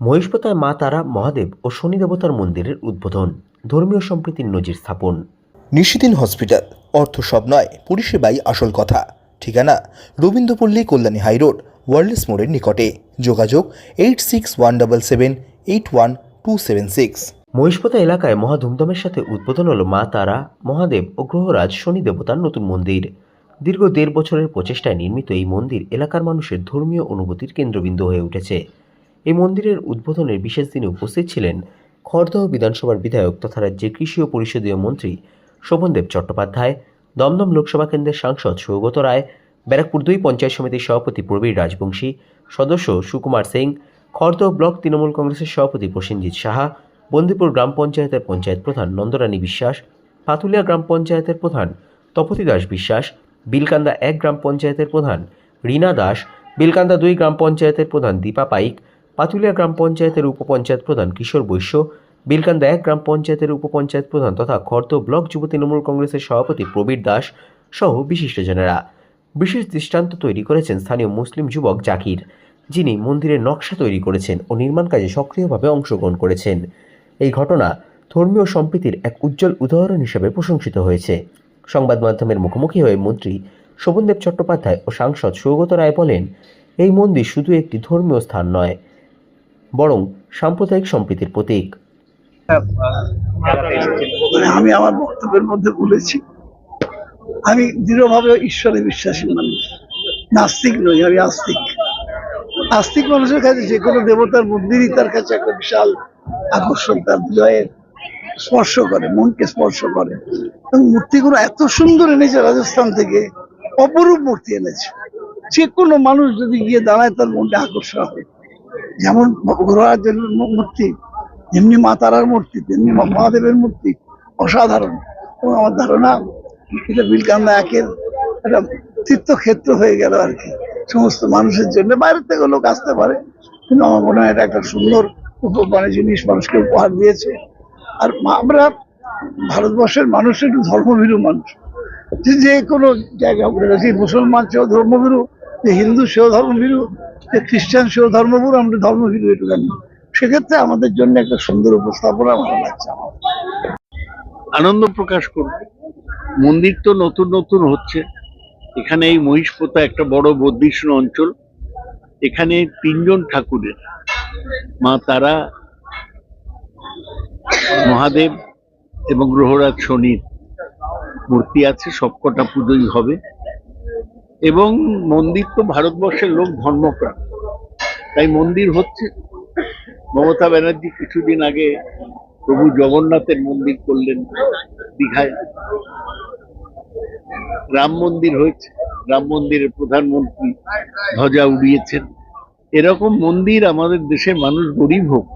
মহিষপতায় মা তারা মহাদেব ও শনি দেবতার মন্দিরের উদ্বোধন। ধর্মীয় সম্প্রীতির নজির স্থাপন। নিশিদিন হসপিটাল অর্থ সব নয় পরিষেবাই আসল কথা। ঠিকানা রবীন্দ্রপল্লী কল্যাণী হাইরোড ওয়ার্ল্ডস মোড়ের নিকটে। যোগাযোগ eight six one double seven eight one two seven six মহিষপতা এলাকায় মহা ধুমধামের সাথে উদ্বোধন হল মা তারা মহাদেব ও গ্রহরাজ শনি দেবতার নতুন মন্দির। দীর্ঘ দেড় বছরের প্রচেষ্টায় নির্মিত এই মন্দির এলাকার মানুষের ধর্মীয় অনুভূতির কেন্দ্রবিন্দু হয়ে উঠেছে। এই মন্দিরের উদ্বোধনের বিশেষ দিনে উপস্থিত ছিলেন খড়দহ বিধানসভার বিধায়ক তথা রাজ্যে কৃষি ও পরিষদীয় মন্ত্রী শোভনদেব চট্টোপাধ্যায়, দমদম লোকসভা কেন্দ্রের সাংসদ সৌগত রায়, ব্যারাকপুর দুই পঞ্চায়েত সমিতির সভাপতি প্রবীর রাজবংশী, সদস্য সুকুমার সিং, খড়দহ ব্লক তৃণমূল কংগ্রেসের সভাপতি প্রসেনজিৎ সাহা, বন্দিপুর গ্রাম পঞ্চায়েতের পঞ্চায়েত প্রধান নন্দরানী বিশ্বাস, পাতুলিয়া গ্রাম পঞ্চায়েতের প্রধান তপতি দাস বিশ্বাস, বিলকান্দা এক গ্রাম পঞ্চায়েতের প্রধান রীনা দাস, বিলকান্দা দুই গ্রাম পঞ্চায়েতের প্রধান দীপা পাইক পাতুলিয়া গ্রাম পঞ্চায়েতের উপপঞ্চায়েত প্রধান কিশোর বৈশ্য বিলকান্দা এক গ্রাম পঞ্চায়েতের উপপঞ্চায়েত প্রধান তথা খর্দ ব্লক যুব তৃণমূল কংগ্রেসের সভাপতি প্রবীর দাস সহ বিশিষ্টজনেরা। বিশেষ দৃষ্টান্ত তৈরি করেছেন স্থানীয় মুসলিম যুবক জাকির, যিনি মন্দিরের নকশা তৈরি করেছেন ও নির্মাণ কাজে সক্রিয়ভাবে অংশগ্রহণ করেছেন। এই ঘটনা ধর্মীয় সম্প্রীতির এক উজ্জ্বল উদাহরণ হিসেবে প্রশংসিত হয়েছে। সংবাদ মাধ্যমের মুখোমুখি হয়ে মন্ত্রী শোভনদেব চট্টোপাধ্যায় ও সাংসদ সৌগত রায় বলেন, এই মন্দির শুধু একটি ধর্মীয় স্থান নয় বরং সাম্প্রদায়িক সম্প্রীতির প্রতীক। মানে আমি আমার বক্তব্যের মধ্যে বলেছি, আমি দৃঢ়ভাবে ঈশ্বরে বিশ্বাসী মানুষ। নাস্তিক নই, আমি আস্তিক। আস্তিক মানুষের কাছে যে কোনো দেবতার মন্দিরই তার কাছে একটা বিশাল আকর্ষণ, তার হৃদয়ের স্পর্শ করে, মনকে স্পর্শ করে। এবং মূর্তিগুলো এত সুন্দর এনেছে রাজস্থান থেকে, অপরূপ মূর্তি এনেছে। যে কোনো মানুষ যদি গিয়ে দাঁড়ায় তার মনটা আকর্ষণ হবে যেমন গ্রহার্জের মূর্তি যেমনি মা তারার মূর্তি, তেমনি মহাদেবের মূর্তি, অসাধারণ। এবং আমার ধারণা, এটা বিলকান্দা একের একটা তীর্থক্ষেত্র হয়ে গেল আর কি। সমস্ত মানুষের জন্য। বাইরের থেকে লোক আসতে পারে, কিন্তু আমার মনে হয় এটা একটা সুন্দর মানে জিনিস মানুষকে উপহার দিয়েছে। আর আমরা ভারতবর্ষের মানুষ, একটু ধর্মভীরু মানুষ। যে যে কোনো জায়গা মুসলমান সেও ধর্মভীরু যে হিন্দু সেও ধর্মভীরু, যে খ্রিস্টান সেও ধর্মভীরু, আমরা ধর্মভীরু জানি। সেক্ষেত্রে আমাদের জন্য একটা সুন্দর উপস্থাপনা ভালো লাগছে আমার। আনন্দ প্রকাশ করব। মন্দির তো নতুন নতুন হচ্ছে। এখানে এই মহিষপোতা একটা বড় বর্ধিষ্ণ অঞ্চল। এখানে তিনজন ঠাকুরের, মা তারা, মহাদেব এবং গ্রহরাজ শনির মূর্তি আছে, সবকটা পুজোই হবে। এবং মন্দির তো ভারতবর্ষের লোক ধর্মপ্রাণ। তাই মন্দির হচ্ছে, মমতা ব্যানার্জি কিছুদিন আগে প্রভু জগন্নাথের মন্দির করলেন দীঘায়। রাম মন্দির হয়েছে, রাম মন্দিরের প্রধানমন্ত্রী ধ্বজা উড়িয়েছেন। এরকম মন্দির আমাদের দেশের মানুষ গরিব হোক,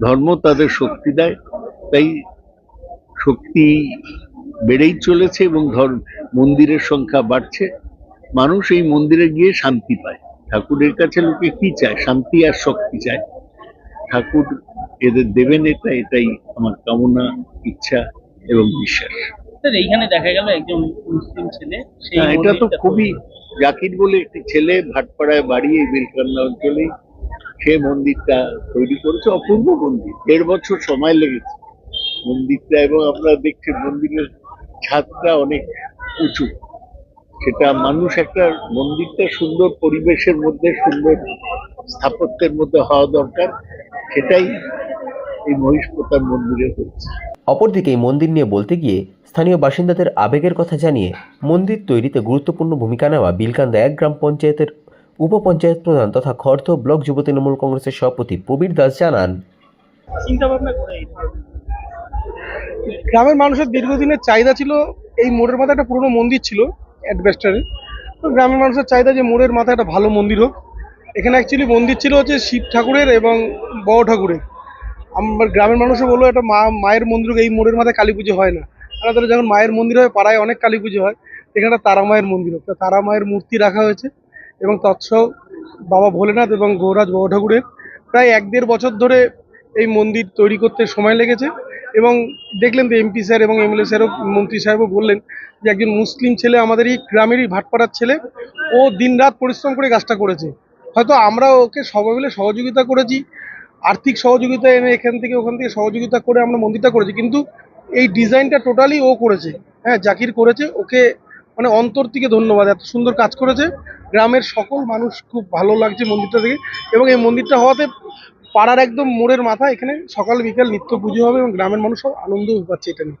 ধর্ম তাদের শক্তি দেয়, তাই শক্তি বেড়েই চলেছে এবং ধর্ম, মন্দিরের সংখ্যা বাড়ছে। মানুষ এই মন্দিরে গিয়ে শান্তি পায়। ঠাকুরের কাছে লোকে কি চায়? শান্তি আর শক্তি চায়। ঠাকুর এদের দেবেন এটা এটাই আমার কামনা ইচ্ছা এবং বিশ্বাস। এইখানে দেখা গেল একজন মুসলিম ছেলে হ্যাঁ, এটা তো খুবই জাকির বলে একটি ছেলে ভাটপাড়ায় বাড়ি এই বিলকান্না অঞ্চলেই সে মন্দিরটা তৈরি করেছে অপূর্ব মন্দির। দেড় বছর সময় লেগেছে। মন্দিরটা এবং আপনারা দেখছেন মন্দিরের ছাদটা অনেক উঁচু। সেটা মানুষ একটা মন্দিরটা সুন্দর পরিবেশের মধ্যে সুন্দর স্থাপত্যের মধ্যে হওয়া দরকার। সেটাই এই মহিষপোতার মন্দিরে হচ্ছে। অপরদিকে এই মন্দির নিয়ে বলতে গিয়ে স্থানীয় বাসিন্দাদের আবেগের কথা জানিয়ে মন্দির তৈরিতে গুরুত্বপূর্ণ ভূমিকা নেওয়া বিলকান্দা এক গ্রাম পঞ্চায়েতের উপপঞ্চায়েত প্রধান তথা খর্দ ব্লক যুব তৃণমূল কংগ্রেসের সভাপতি প্রবীর দাস জানান। চিন্তা ভাবনা গ্রামের মানুষের দীর্ঘদিনের চাহিদা ছিল এই মোড়ের মাথায় একটা পুরনো মন্দির ছিল। অ্যাডভেস্টারে। তো গ্রামের মানুষের চাহিদা যে মোড়ের মাথায় একটা ভালো মন্দির হোক। এখানে অ্যাকচুয়ালি মন্দির ছিল হচ্ছে শিব ঠাকুরের এবং বড় ঠাকুরের। আমার গ্রামের মানুষও বলল একটা মা, মায়ের মন্দির এই মোড়ের মাথায় কালী পুজো হয় না। আর ধরো যখন মায়ের মন্দির হয়, পাড়ায় অনেক কালী পুজো হয়, এখানে একটা তারা মায়ের মন্দির হোক। তো তারা মায়ের মূর্তি রাখা হয়েছে এবং তৎসহ বাবা ভোলেনাথ এবং গৌরাজ বড় ঠাকুরের। প্রায় এক দেড় বছর ধরে এই মন্দির তৈরি করতে সময় লেগেছে। এবং দেখলেন তো এমপি স্যার এবং এমএলএ স্যারও, মন্ত্রী সাহেবও বললেন যে একজন মুসলিম ছেলে আমাদের এই গ্রামেরই ভাটপাড়ার ছেলে, ও দিনরাত পরিশ্রম করে গাছটা করেছে। হয়তো আমরা ওকে সবাই মিলে সহযোগিতা করেছি, আর্থিক সহযোগিতা এনে এখান থেকে ওখান থেকে সহযোগিতা করে আমরা মন্দিরটা করেছি, কিন্তু এই ডিজাইনটা টোটালি ও করেছে। হ্যাঁ জাকির করেছে, ওকে মানে অন্তর থেকে ধন্যবাদ, এত সুন্দর কাজ করেছে। গ্রামের সকল মানুষ খুব ভালো লাগছে মন্দিরটা থেকে এবং এই মন্দিরটা হওয়াতে পাড়ার একদম মোড়ের মাথা, এখানে সকাল বিকাল নিত্য পুজো হবে এবং গ্রামের মানুষও আনন্দ পাচ্ছে এটা নিয়ে।